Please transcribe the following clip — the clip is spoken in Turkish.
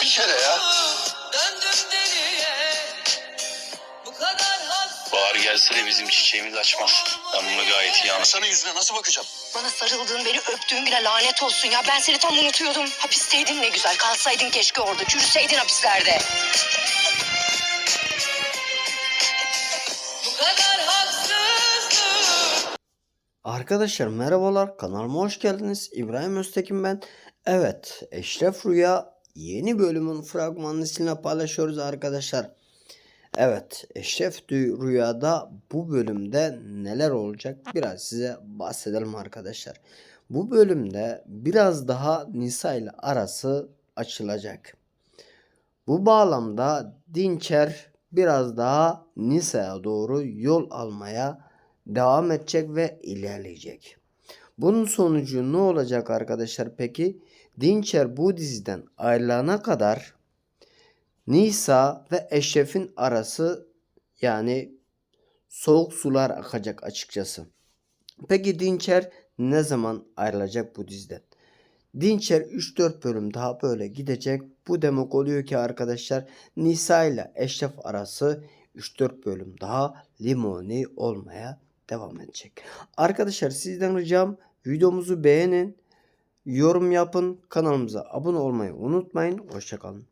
Bir kere ya. Döndüm deliye. Bu kadar haksız. Bahar gelse de bizim çiçeğimiz açmaz. Ben bunu gayet iyi anladım. Sana yüzüne nasıl bakacağım? Bana sarıldığın, beni öptüğün güne lanet olsun ya. Ben seni tam unutuyordum. Hapisteydin ne güzel. Kalsaydın keşke orada. Çürüseydin hapislerde. Bu kadar haksızlık. Arkadaşlar merhabalar kanalıma hoş geldiniz. İbrahim Öztekin ben. Evet Eşref Rüya yeni bölümün fragmanını sizinle paylaşıyoruz arkadaşlar. Evet Eşref Rüya'da bu bölümde neler olacak biraz size bahsedelim arkadaşlar. Bu bölümde biraz daha Nisa ile arası açılacak. Bu bağlamda Dinçer biraz daha Nisa'ya doğru yol almaya devam edecek ve ilerleyecek. Bunun sonucu ne olacak arkadaşlar peki? Dinçer bu diziden ayrılana kadar Nisa ve Eşref'in arası yani soğuk sular akacak açıkçası. Peki Dinçer ne zaman ayrılacak bu diziden? Dinçer 3-4 bölüm daha böyle gidecek. Bu demek oluyor ki arkadaşlar Nisa ile Eşref arası 3-4 bölüm daha limoni olmaya devam edecek. Arkadaşlar sizden ricam videomuzu beğenin, yorum yapın, kanalımıza abone olmayı unutmayın. Hoşçakalın.